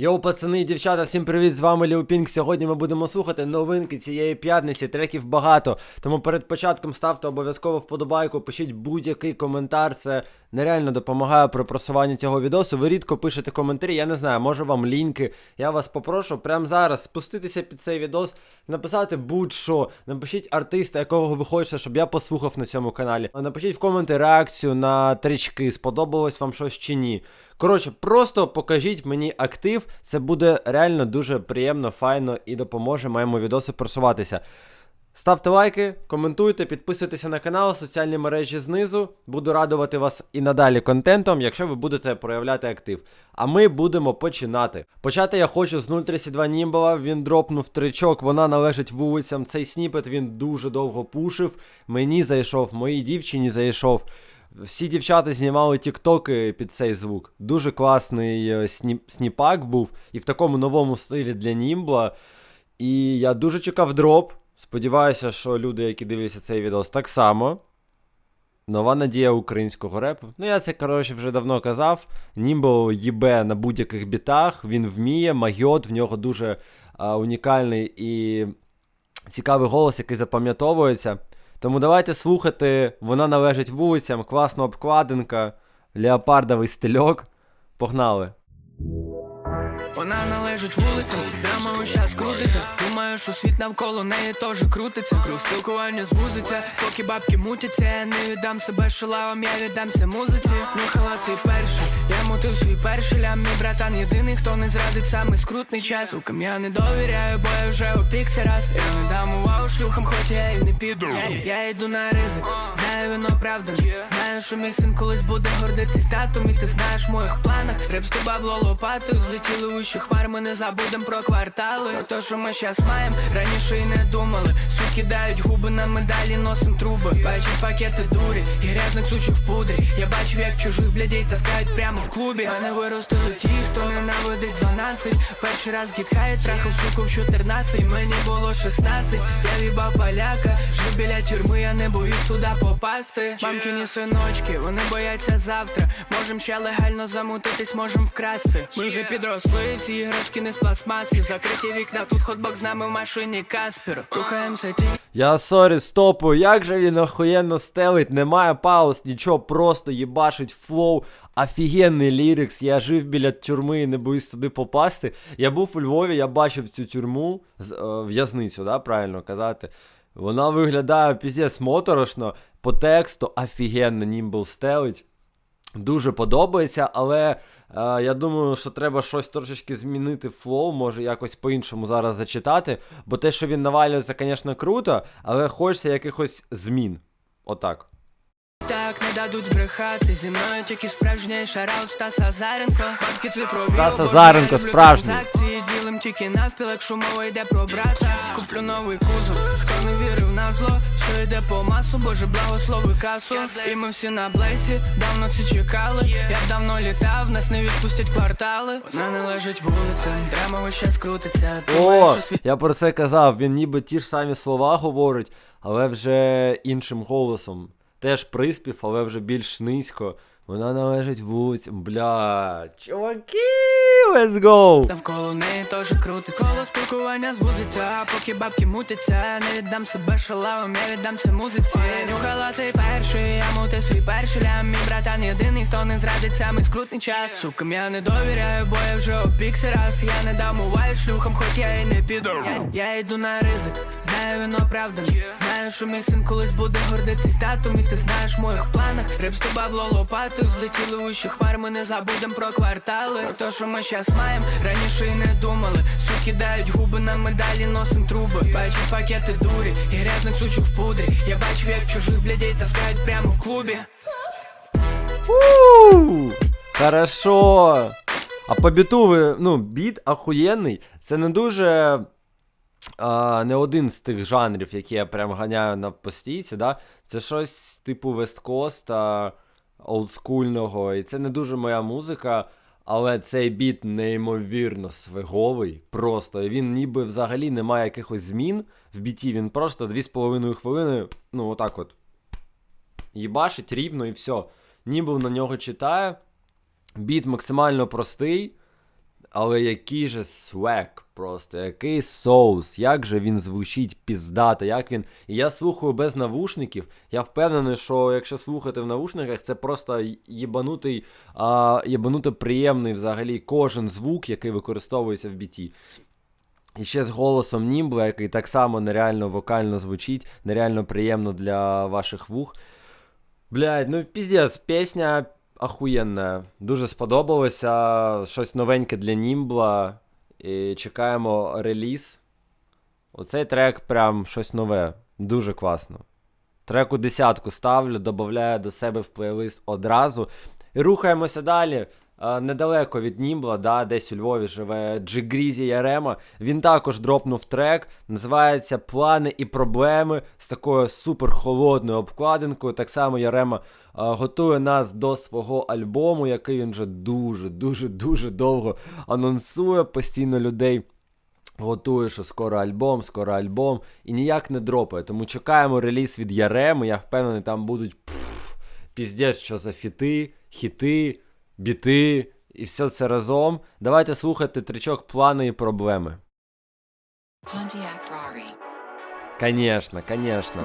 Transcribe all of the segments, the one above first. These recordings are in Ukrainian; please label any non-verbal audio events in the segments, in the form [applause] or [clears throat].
Йоу, пацани і дівчата, всім привіт! З вами Ліупінг. Сьогодні ми будемо слухати новинки цієї п'ятниці. Треків багато. Тому перед початком ставте обов'язково вподобайку, пишіть будь-який коментар. Це нереально допомагає при просуванні цього відосу. Ви рідко пишете коментарі, я не знаю, може вам ліньки. Я вас попрошу прямо зараз спуститися під цей відос, написати будь-що. Напишіть артиста, якого ви хочете, щоб я послухав на цьому каналі. Напишіть в коменти реакцію на трічки, сподобалось вам щось чи ні. Коротше, просто покажіть мені актив, це буде реально дуже приємно, файно і допоможе моєму відосу просуватися. Ставте лайки, коментуйте, підписуйтеся на канал, соціальні мережі знизу. Буду радувати вас і надалі контентом, якщо ви будете проявляти актив. А ми будемо починати. Почати я хочу з 032 Німбала. Він дропнув тричок, вона належить вулицям. Цей сніпет він дуже довго пушив. Мені зайшов, моїй дівчині зайшов. Всі дівчата знімали тіктоки під цей звук. Дуже класний е, сніп, сніпак був і в такому новому стилі для Німбла. І я дуже чекав дроп. Сподіваюся, що люди, які дивляться цей відос, так само. Нова надія українського репу. Ну, я це, коротше, вже давно казав. Німбо їбе на будь-яких бітах, він вміє, магіот, в нього дуже а, унікальний і цікавий голос, який запам'ятовується. Тому давайте слухати. Вона належить вулицям, класна обкладинка, леопардовий стильок. Погнали. Вона належить вулицям, драма ось час крутиться. Думаю, що світ навколо неї теж крутиться. Круг спілкування звузиться, поки бабки мутяться. Я не віддам себе шалавам, я віддамся музиці. Нюхала цей перший, я мутив свій перший лям. Мій братан єдиний, хто не зрадить самий скрутний час. Сукам я не довіряю, бо я вже опікся раз. Я не дам увагу шлюхам, хоч я і не піду. Я, йду на ризик, знаю він оправданий. Знаю, що мій син колись буде гордитись татом, і ти знаєш в моїх планах. Репсти бабло лопатою, злетіли вищі хмар, ми не забудем про квартали. Про те, що ми щас маєм, раніше й не думали. Суки дають губи на медалі, носим труби. Бачив пакети дурі, і грязних сучок в пудрі. Я бачив, як чужих блядей таскають прямо в клубі. Мене виростили ті, хто ненавидить 12. Перший раз гітхає, трахав суку в 14. Мені було 16, я вібав поляка. Жив біля тюрми, я не боюсь туди попасти. Мамкині синочки, вони бояться завтра. Можем ще легально замутитись, можем вкрасти. Ми вже підросли, всі іграшки не з пластмаси. Закриті вікна, тут хотбок з нами в машині Каспер. Рухаємося ті. Я сорі, стопу, як же він охуєнно стелить, немає пауз, нічого, просто їбашить флоу, офігенний лірикс. Я жив біля тюрми і не боюсь туди попасти. Я був у Львові, я бачив цю тюрму, е, в'язницю, да, правильно казати. Вона виглядає піздець моторошно, по тексту офігенно німбл стелить. Дуже подобається, але я думаю, що треба щось трошечки змінити флоу, може якось по-іншому зараз зачитати. Бо те, що він навалюється, звісно, круто, але хочеться якихось змін. Отак. Так не дадуть збрехати. Зі мною тільки справжній шараут Стас Азаренко. Бабки цифрові Стас обожнюю, Азаренко, справжній. Ділим тільки навпіл, якщо мова йде про брата. Куплю новий кузов, школа не вірив на зло Що йде по маслу, боже благослови касу. І ми всі на блесі, давно це чекали. Я давно літав, нас не відпустять квартали. Вона не лежить вулицям, драма весь час крутиться. О, я про це казав. Він ніби ті ж самі слова говорить, але вже іншим голосом. Теж приспів, але вже більш низько. Вона належить вулицям. Бля. Чуваки, let's go! Навколо неї теж крутиться. Коло спілкування звузиться, поки бабки мутяться Не віддам себе шалавам, я віддамся музиці. Нюхала цей перший, я мутив свій перший лям. Мій братан єдиний, хто не зрадить самий скрутний час. Сукам я не довіряю, бо я вже опікся раз. Я не дам уваги шлюхам, хоч я і не піду. Я, я йду на ризик, знаю він оправданий Знаю, що мій син колись буде гордитись татом І ти знаєш в моїх планах. Репсти бабло лопатою, злетіли вищі хмар Ми не забудем про квартали Про те, що ми щас маєм, раніше і не думали Суки дають губи на медалі, носим труби Бачив пакети дурі і грязних сучок в пудрі Я бачив, як чужих блядей таскають прямо в клубі У, Хорошо. А по біту ви, ну, біт охуєнний. Це не дуже. А, не один з тих жанрів, які я прям ганяю на постійці, да? Це щось типу весткоста, олдскульного. І це не дуже моя музика. Але цей біт неймовірно свиговий. Просто. І він ніби взагалі не має якихось змін в біті. Він просто 2,5 хвилини, ну, отак от. Їбашить рівно і все. Нібл на нього читає. Біт максимально простий. Але який же свек просто, який соус, як же він звучить піздато, як він. І я слухаю без навушників. Я впевнений, що якщо слухати в навушниках, це просто єбанутий, а, єбануто приємний взагалі кожен звук, який використовується в біті. І ще з голосом Німбла, який так само нереально вокально звучить, нереально приємно для ваших вух. Блядь, ну піздець, пісня ахуєнна. Дуже сподобалося. Щось новеньке для Німбла. І чекаємо реліз. Оцей трек прям щось нове. Дуже класно. Треку десятку ставлю, додаю до себе в плейлист одразу. І рухаємося далі. Е, Недалеко від Німбла, да, десь у Львові живе Джигрізі Ярема. Він також дропнув трек, називається Плани і проблеми з такою супер холодною обкладинкою. Так само Ярема е, готує нас до свого альбому, який він вже дуже, дуже, довго анонсує постійно людей. Готує, що скоро альбом, скоро альбом, і ніяк не дропає. Тому чекаємо реліз від Яреми. Я впевнений, там будуть піздець, що за фіти, хіти, біти і все це разом. Давайте слухати тричок плани і проблеми. Pontiac Rari. Конечно, конечно.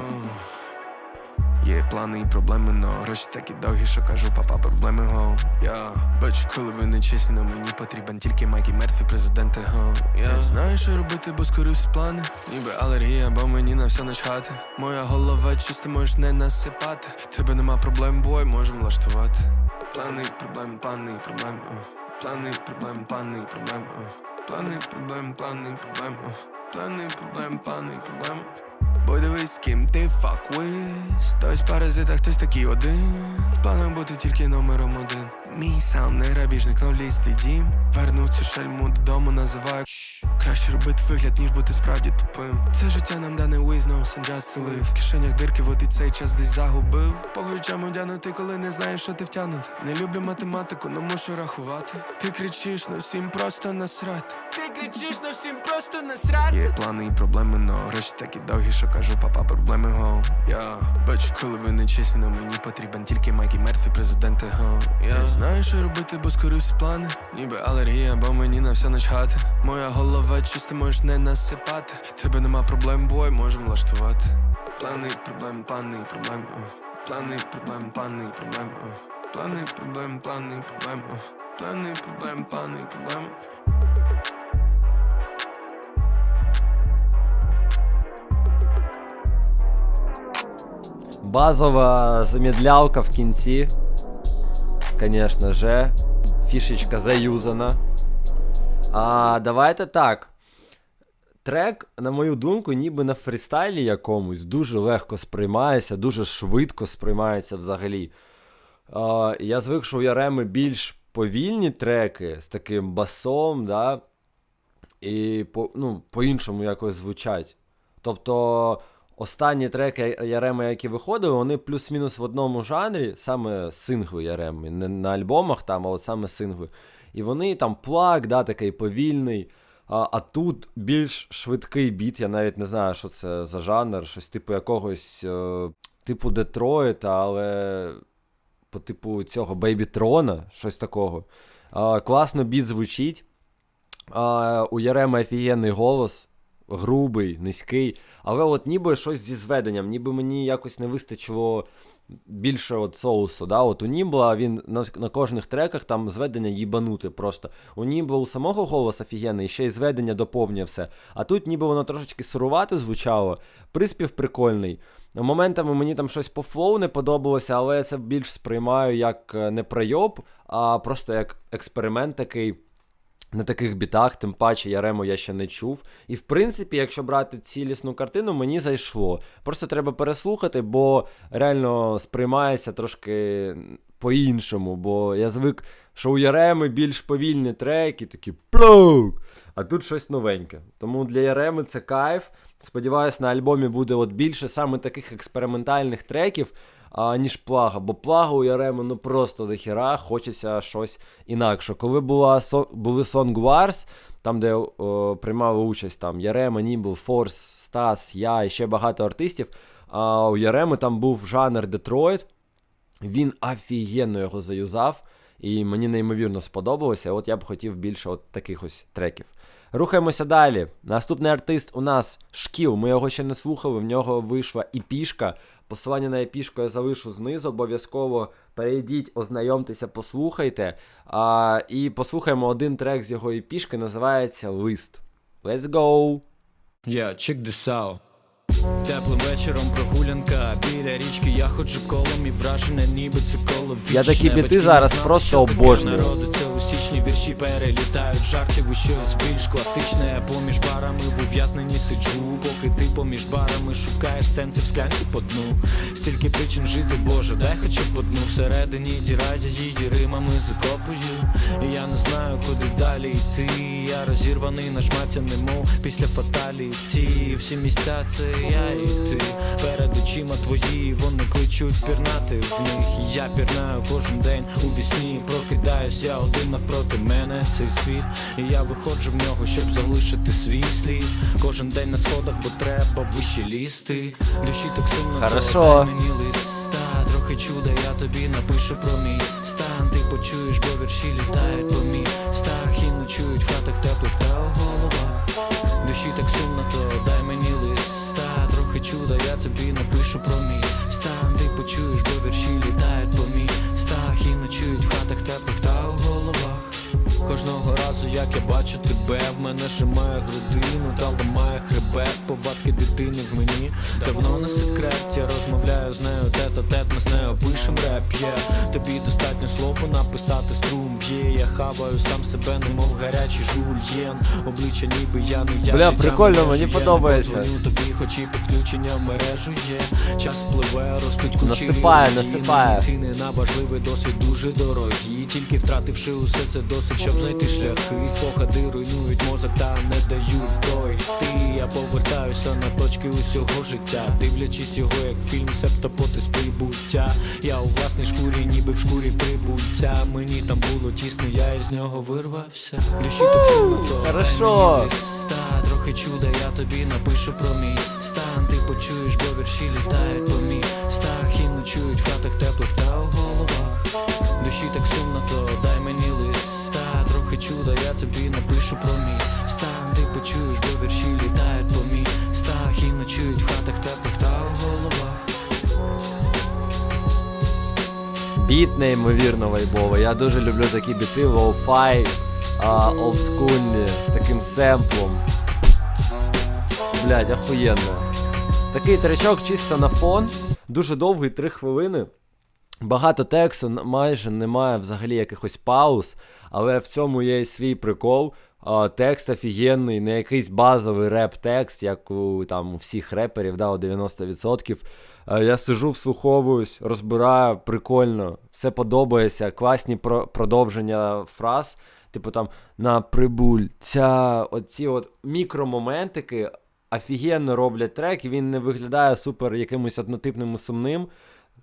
Є плани і проблеми, но гроші такі довгі, що кажу, папа, проблеми го. Я бачу, коли ви не чесні, но мені потрібен тільки майк і мертві президенти го. Я знаю, що робити, бо скорився плани. Ніби алергія, бо мені на все начхати. Моя голова чиста, можеш не насипати. В тебе нема проблем, бой, можем влаштувати. Плани, проблеми, плани, проблеми. о. Плани, проблеми, плани, проблеми. о. Плани, проблеми, плани, проблеми. о. Плани, проблеми, плани, проблеми. Бо дивись, з ким ти fuck with. Хтось паразита, хтось такий один В планах бути тільки номером один Мій сам не грабіжник, но ліс твій дім Вернув цю шельму додому, називаю. Краще робити вигляд, ніж бути справді тупим Це життя нам дане with no sun just to live В кишенях дирки, вот і цей час десь загубив По горючам одягнути, коли не знаєш, що ти втягнути Не люблю математику, но мушу рахувати Ти кричиш, но всім просто насрать Ти кричиш, но всім просто насрать Є плани і проблеми, но гроші такі довгі, що кажу, папа, проблеми го. Я бачу, коли ви не чесні, но мені потрібен тільки майк мертві президенти го. Я знаю, що робити, бо скорився плани. Ніби алергія, бо мені на все начхати. Моя голова чиста, можеш не насипати. В тебе нема проблем, бой, можем влаштувати. Плани, проблеми, плани, проблеми. Плани, проблеми, плани, проблеми. Плани, проблеми, плани, проблеми. Плани, проблеми, плани, проблеми Базова замідлялка в кінці. Конечно же. Фішечка заюзана. А давайте так. Трек, на мою думку, ніби на фрістайлі якомусь дуже легко сприймається, дуже швидко сприймається взагалі. А, я звик, що у Яреми більш повільні треки з таким басом, да, і по, ну, по-іншому якось звучать. Тобто, останні треки Яреми, які виходили, вони плюс-мінус в одному жанрі, саме сингли Яреми, не на альбомах там, а саме сингли. І вони там плак, да, такий повільний. А, а тут більш швидкий біт, я навіть не знаю, що це за жанр, щось типу якогось, е, типу Детройта, але по типу цього Бейбітрона, щось такого. А, класно біт звучить. А, у Ярема офігенний голос, грубий, низький. Але от ніби щось зі зведенням, ніби мені якось не вистачило більше от соусу. Да? От у Німбла він на, на кожних треках там зведення їбанути просто. У Німбла у самого голос офігенний, ще й зведення доповнює все. А тут ніби воно трошечки сирувато звучало, приспів прикольний. Моментами мені там щось по флоу не подобалося, але я це більш сприймаю як е, не пройоб, а просто як експеримент такий. На таких бітах, тим паче Ярему я ще не чув. І в принципі, якщо брати цілісну картину, мені зайшло. Просто треба переслухати, бо реально сприймається трошки по-іншому. Бо я звик, що у Яреми більш повільні треки, такі плюк. А тут щось новеньке. Тому для Яреми це кайф. Сподіваюсь, на альбомі буде от більше саме таких експериментальних треків, а, ніж плага. Бо плага у Яреми ну просто до хіра, хочеться щось інакше. Коли була, були Song Wars, там, де о, приймали участь там Ярема, Німбл, Форс, Стас, я і ще багато артистів. А у Яреми там був жанр Детройт. Він офігенно його заюзав. І мені неймовірно сподобалося. От я б хотів більше от таких ось треків. Рухаємося далі. Наступний артист у нас Шкіл. Ми його ще не слухали. В нього вийшла іпішка. Посилання на епішку я залишу знизу. Обов'язково перейдіть, ознайомтеся, послухайте. А, і послухаємо один трек з його епішки, називається Лист. Let's go! Yeah, check this out. Теплим вечором прогулянка біля річки я ходжу колом і вражене, ніби це коло вічне. Я такі біти зараз просто обожнюю. народиться у січні вірші перелітають жартів у щось більш класичне. Поміж барами в ув'язненні сиджу, поки ти поміж барами шукаєш сенси в склянці по дну. Стільки причин жити, боже, дай хоча б одну всередині діра, її римами закопую. І я не знаю, куди далі йти. Я розірваний на шмаття, немов після фаталіті. Всі місця це я і ти. Перед очима твої, вони кличуть пірнати в них. І Я пірнаю кожен день у вісні. Прокидаюсь, я один навпроти мене цей світ. І я виходжу в нього, щоб залишити свій слід. Кожен день на сходах, бо треба вище лізти. Душі так сильно Хорошо. мені листа, трохи чуда, я тобі напишу про мій стан. Ти почуєш, бо вірші літають по містах і ночують в хатах теплих та у головах. Душі так сумно, то дай мені листа, чуда, я тобі напишу про мій стан. Ти почуєш, бо вірші літають по містах і ночують в хатах теплих та у головах. Кожного разу, як я бачу тебе, в мене шимає грудину та ламає хребет, повадки дитини в мені давно не секрет. Я розмовляю з нею тет а тет, ми з нею пишем реп, є Тобі достатньо слово написати струм б'є. Я хаваю сам себе, немов гарячий жульєн. Обличчя ніби я не я Бля, прикольно, мені подобається. Тобі, хоч і підключення в мережу є. Час пливе, ростуть кучі Насипає, насипає. Ціни на важливий досвід дуже дорогі. Тільки втративши усе це досить, щоб знайти шляхи. Спогади руйнують мозок та не дають пройти. Я повертаюся на точки усього життя, дивлячись його як фільм, себто потис прибуття. Я у власній шкурі, ніби в шкурі прибуття. Мені там було тісно, я із нього вирвався. Душі так сильно, то Хорошо. трохи чуда, я тобі напишу про мій стан. Ти почуєш, бо вірші літають по містах і ночують в хатах теплих та у головах. Душі так сумно, то дай мені листа, трохи чуда, я тобі напишу про мій стан. Ти почуєш, бо вірші літають по містах і ночують в хатах теплих та у головах. Біт неймовірно вайбовий. Я дуже люблю такі біти, лоу-фай, олдскульні, з таким семплом. Блять, охуєнно. Такий тречок чисто на фон, дуже довгий, 3 хвилини. Багато тексту, майже немає взагалі якихось пауз, але в цьому є і свій прикол. Текст офігенний, не якийсь базовий реп-текст, як у там у всіх реперів, да, у 90%. Я сижу, вслуховуюсь, розбираю, прикольно, все подобається, класні про- продовження фраз. Типу там на прибульця, оці от мікромоментики офігенно роблять трек, і він не виглядає супер якимось однотипним і сумним.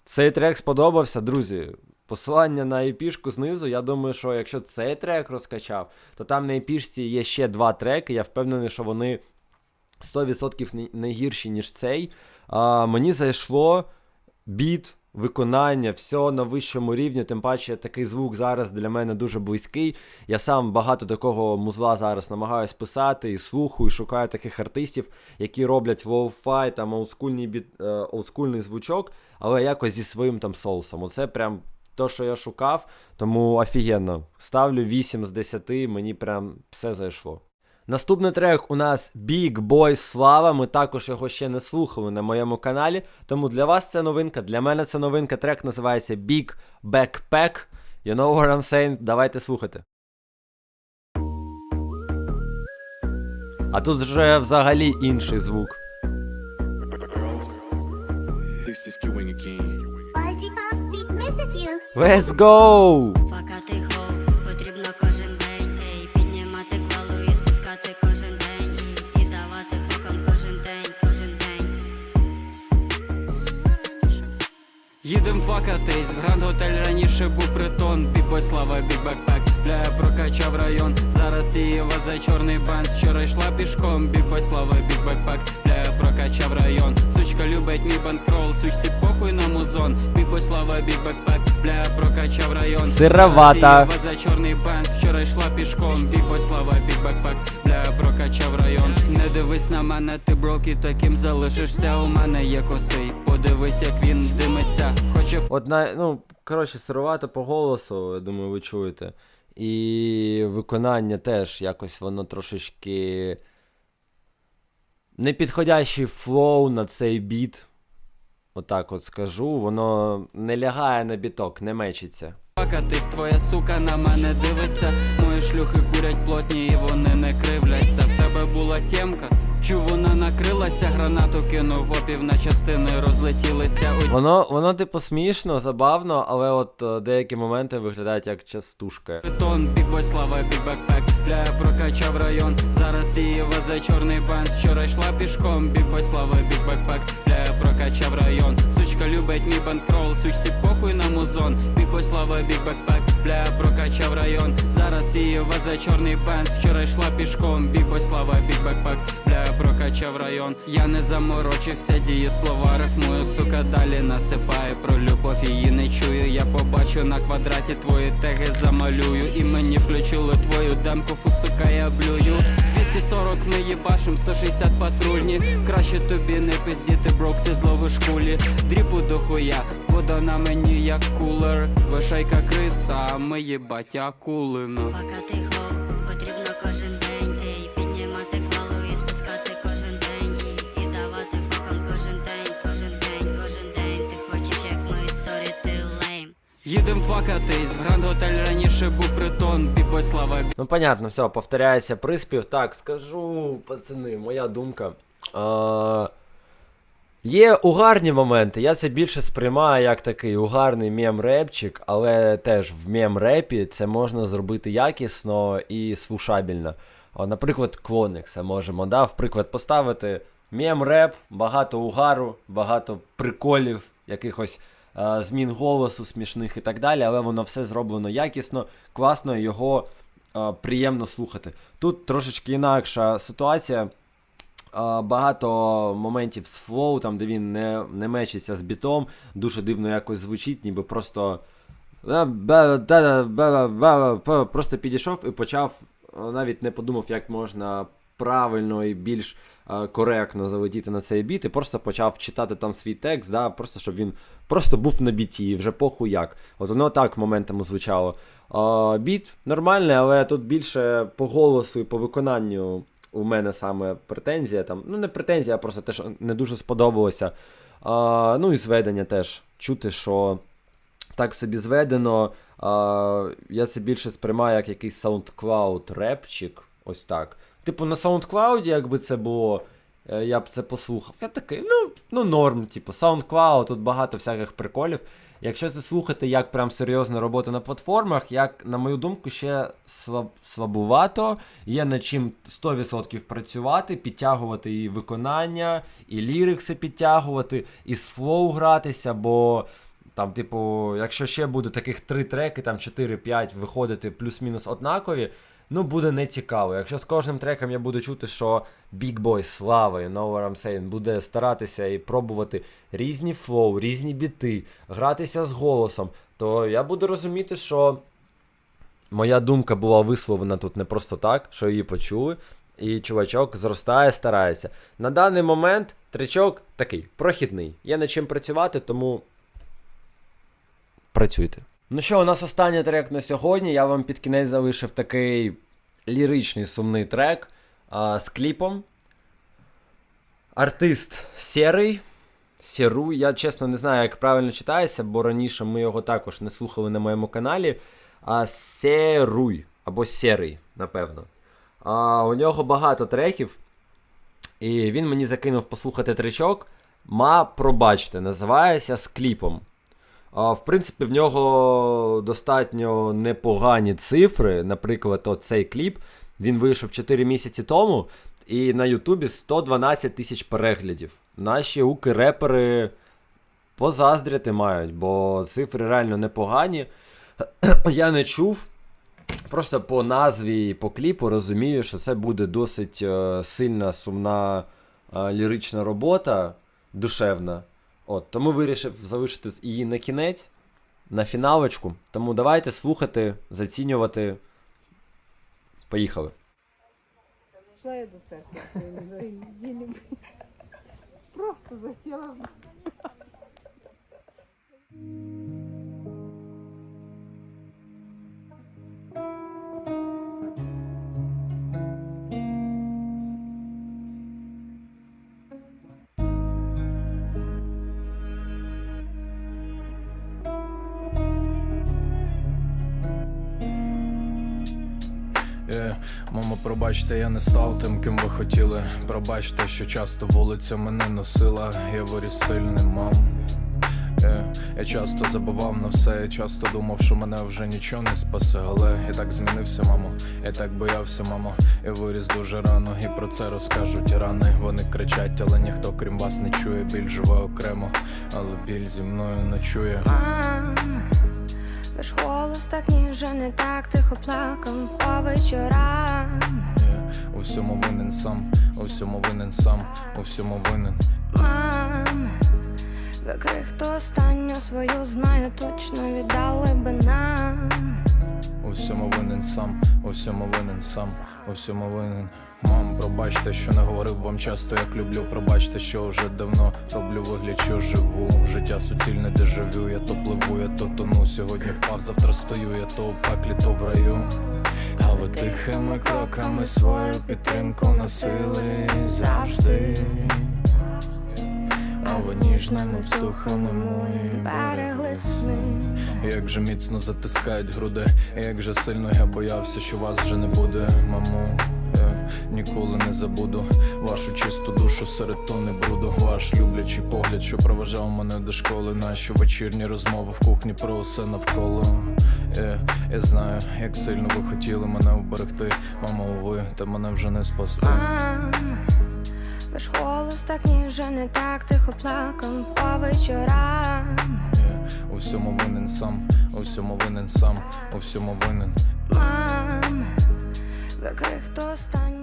Цей трек сподобався, друзі. Посилання на епішку знизу. Я думаю, що якщо цей трек розкачав, то там на епішці є ще два треки. Я впевнений, що вони 100% не- гірші, ніж цей. А, мені зайшло біт, виконання, все на вищому рівні. Тим паче такий звук зараз для мене дуже близький. Я сам багато такого музла зараз намагаюсь писати і слухаю, і шукаю таких артистів, які роблять лоу-фай, там олдскульний е, олдскульний звучок, але якось зі своїм там соусом. Оце прям то, що я шукав, тому офігенно. Ставлю 8 з 10, мені прям все зайшло. Наступний трек у нас Big Boy Слава. Ми також його ще не слухали на моєму каналі. Тому для вас це новинка. Для мене це новинка. Трек називається Big Backpack. You know what I'm saying? Давайте слухати. А тут вже взагалі інший звук. This is again. Let's go! Їдем факатись, в гранд готель раніше був притон. Бібой слава, бік бекпек, бля, я прокачав район. Зараз її везе чорний бенз. Вчора йшла пішком, бібой слава, бік бекпек, бля, я прокачав район. Сучка любить мій банкрол, сучці похуй музон. Бібой слава, біг бекпек, бля, прокачав район. Сировата. Її чорний бенз, вчора йшла пішком. Бібой слава, біг бекпек, бля, прокачав район. Не дивись на мене, ти брок і таким залишишся. У мене є косий. Подивись, як він димиться. Хоче Одна, ну, коротше, сировато по голосу, я думаю, ви чуєте. І виконання теж якось воно трошечки. Непідходящий флоу на цей біт. Отак от скажу. Воно не лягає на біток, не мечиться. Плакатись, твоя сука на мене дивиться. Мої шлюхи курять плотні і вони не кривляться. В тебе була тємка, чу вона накрилася, гранату кинув опів на частини розлетілися. Воно, воно типу смішно, забавно, але от е, деякі моменти виглядають як частушка. Бетон, бікбой слава, бік бекпек, бля, прокачав район. Зараз її везе чорний бенз. Вчора йшла пішком, бікбой слава, бік бекпек, бля, прокачав район. Сучка любить мій бенкрол, сучці похуй на музон. Бікбой слава, бік бекпек, бля, прокачав район. Зараз її везе чорний бенз. Вчора йшла пішком, бікбой слава, бік бекпек, бля, прокачав район. Я не заморочився, дії слова рифмую, сука, далі насипає про любов, її не чую. Я побачу на квадраті твої теги замалюю. І мені включили твою демку, фу, сука, я блюю. 240 ми їбашим, 160 патрульні. Краще тобі не пиздіти, брок, ти зловиш кулі. Дріпу до хуя, вода на мені як кулер. Вишайка криса, а ми їбать акулину. Плакати Їдем факатись, в гранд готель раніше був притон, бібой слава, Ну, понятно, все, повторяється приспів. Так, скажу, пацани, моя думка. Е, є угарні моменти. Я це більше сприймаю як такий угарний мем-репчик, але теж в мем-репі це можна зробити якісно і слушабельно. Наприклад, Клоникса можемо, да, в приклад поставити мем-реп, багато угару, багато приколів, якихось змін голосу смішних і так далі, але воно все зроблено якісно, класно, його е, приємно слухати. Тут трошечки інакша ситуація. Е, Багато моментів з флоу, там, де він не, не мечиться з бітом, дуже дивно якось звучить, ніби просто. е, Просто підійшов і почав, е, навіть не подумав, як можна правильно і більш е, коректно залетіти на цей біт, і просто почав читати там свій текст, да, просто щоб він просто був на біті, вже похуй як. От воно так моментами звучало. Е, Біт нормальний, але тут більше по голосу і по виконанню у мене саме претензія. Там, ну, не претензія, а просто те, що не дуже сподобалося. А, ну і зведення теж. Чути, що так собі зведено. А, я це більше сприймаю як якийсь SoundCloud репчик. Ось так. Типу, на SoundCloud, якби це було, е, я б це послухав. Я такий, ну, ну норм, типу, SoundCloud, тут багато всяких приколів. Якщо це слухати як прям серйозна робота на платформах, як, на мою думку, ще слаб, слабувато. Є над чим 100% працювати, підтягувати і виконання, і лірикси підтягувати, і з флоу гратися, бо там, типу, якщо ще буде таких три треки, там 4-5 виходити плюс-мінус однакові, ну буде не цікаво. Якщо з кожним треком я буду чути, що Big Boy Слава, you know what буде старатися і пробувати різні флоу, різні біти, гратися з голосом, то я буду розуміти, що моя думка була висловлена тут не просто так, що її почули. І чувачок зростає, старається. На даний момент тричок такий прохідний. Є над чим працювати, тому працюйте. Ну що, у нас останній трек на сьогодні. Я вам під кінець залишив такий ліричний сумний трек а, з кліпом. Артист Серий. Сіру, я чесно не знаю, як правильно читається, бо раніше ми його також не слухали на моєму каналі. А Серуй або Серий, напевно. А, у нього багато треків. І він мені закинув послухати тречок. Ма, пробачте, називається з кліпом. В принципі, в нього достатньо непогані цифри. Наприклад, от цей кліп. Він вийшов 4 місяці тому, і на Ютубі 112 тисяч переглядів. Наші уки-репери позаздряти мають, бо цифри реально непогані. [clears throat] Я не чув. Просто по назві і по кліпу розумію, що це буде досить е, сильна, сумна е, лірична робота, душевна. От, тому вирішив залишити її на кінець, на фіналочку. Тому давайте слухати, зацінювати. Поїхали. Шла я до церкви. Просто захотіла. Пробачте, я не став тим, ким ви хотіли. Пробачте, що часто вулиця мене носила. Я виріс сильним, мам. Е, Я часто забував на все, я часто думав, що мене вже нічого не спасе. Але я так змінився, мамо. Я так боявся, мамо. Я виріс дуже рано, і про це розкажуть тирани. Вони кричать, але ніхто крім вас не чує. Біль живе окремо, але біль зі мною ночує. Мам, ваш голос так ніжний, так тихо плакав по вечорам. У всьому винен сам, у всьому винен сам, у всьому винен. Мам, ви крихту останню свою знаю, точно віддали би нам. У всьому винен сам, у всьому винен сам, у всьому винен. Мам, пробачте, що не говорив вам часто, як люблю. Пробачте, що вже давно роблю вигляд, що живу. Життя суцільне дежавю, я то пливу, я то тону. Сьогодні впав, завтра стою, я то у пеклі, то в раю. А ви тихими кроками свою підтримку носили завжди. А ви ніжними вздохами мої Берегли сни. як же міцно затискають груди, як же сильно я боявся, що вас вже не буде, мамо. Я ніколи не забуду вашу чисту душу серед тони бруду. Ваш люблячий погляд, що проважав мене до школи. Наші вечірні розмови в кухні про усе навколо. Я, я знаю, як сильно ви хотіли мене вберегти. Мамо, ви та мене вже не спасти. Мам, ваш голос так ніжний, так тихо плакав по вечорам. Я у всьому винен сам, у всьому винен сам, у всьому винен. Мам, викрих хто останню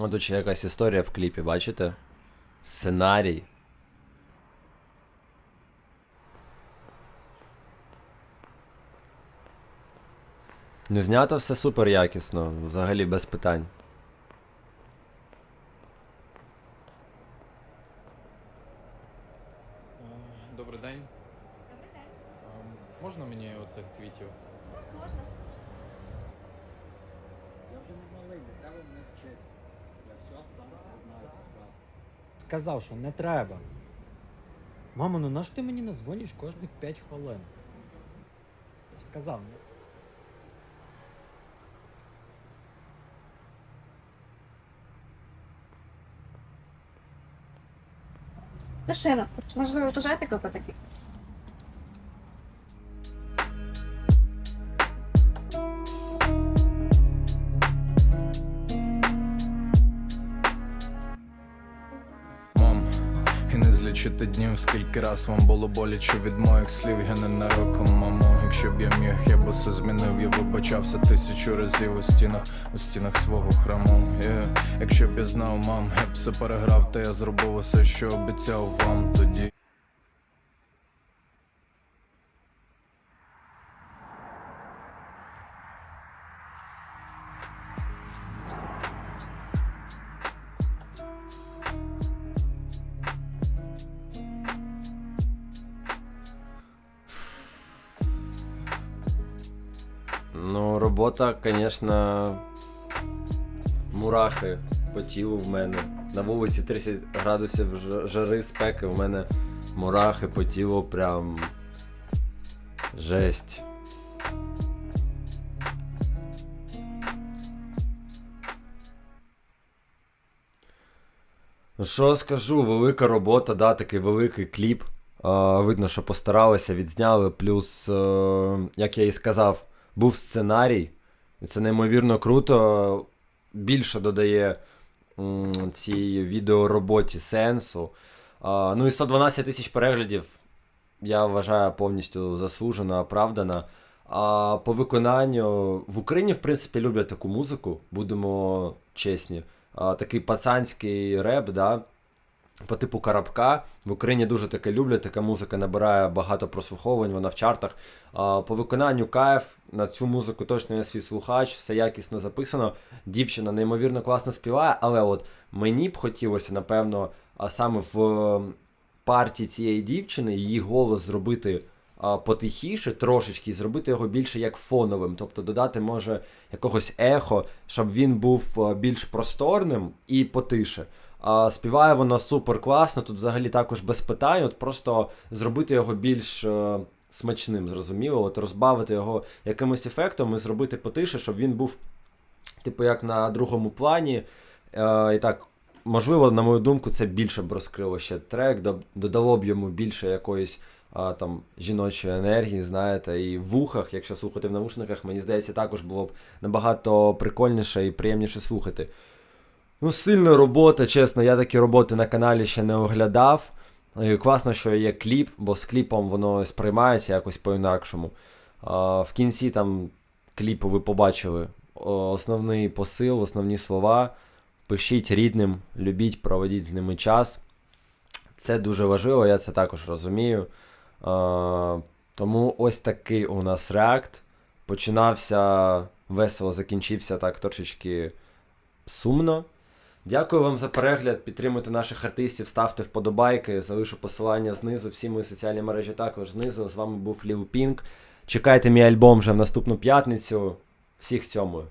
От ще якась історія в кліпі, бачите? Сценарій. Ну, знято все супер якісно, взагалі без питань. Добрий день. Добрий день. Можна мені оцих квітів? Я вже не малий, не треба мене вчити. Я все сам це знаю прекрасно. Сказав, що не треба. Мамо, ну нащо ти мені не дзвониш кожних 5 хвилин? Сказав, ну. Машина, можливо, вважаєте кого не днів, скільки раз вам було боляче від моїх слів, я не нароком, мамо. Якщо б я міг, я б усе змінив, я вибачався тисячу разів у стінах, у стінах свого храму. Yeah. Якщо б я знав, мам, я б все переграв, та я зробив усе, що обіцяв вам тоді. Звісно, мурахи по тілу в мене. На вулиці 30 градусів жари, спеки, в мене мурахи по тілу прям. Жесть. Ну, Що скажу, велика робота, да, такий великий кліп. А, видно, що постаралися, відзняли. Плюс, е, як я і сказав, був сценарій. Це неймовірно круто. Більше додає цій відеороботі сенсу. Ну і 112 тисяч переглядів, я вважаю, повністю заслужено, оправдано. А по виконанню в Україні, в принципі, люблять таку музику, будемо чесні. А, такий пацанський реп, да, по типу Карабка. В Україні дуже таке люблять, така музика набирає багато прослуховувань, вона в чартах. По виконанню кайф, на цю музику точно є свій слухач, все якісно записано. Дівчина неймовірно класно співає, але от мені б хотілося, напевно, саме в партії цієї дівчини її голос зробити потихіше, трошечки, зробити його більше як фоновим, тобто додати може якогось ехо, щоб він був більш просторним і потише. Співає вона супер класно, тут взагалі також без питань, от просто зробити його більш е, смачним, зрозуміло, от розбавити його якимось ефектом і зробити потише, щоб він був, типу, як на другому плані. Е, і так, можливо, на мою думку, це більше б розкрило ще трек, додало б йому більше якоїсь а, там жіночої енергії, знаєте, і в вухах, якщо слухати в наушниках, мені здається, також було б набагато прикольніше і приємніше слухати. Ну, сильна робота, чесно, я такі роботи на каналі ще не оглядав. І класно, що є кліп, бо з кліпом воно сприймається якось по-інакшому. В кінці там кліпу ви побачили основний посил, основні слова. Пишіть рідним, любіть, проведіть з ними час. Це дуже важливо, я це також розумію. Тому ось такий у нас реакт. Починався весело, закінчився так трошечки сумно. Дякую вам за перегляд. Підтримуйте наших артистів, ставте вподобайки, залишу посилання знизу. Всі мої соціальні мережі також знизу. З вами був Ліл Пінк. Чекайте мій альбом вже в наступну п'ятницю. Всіх цьому.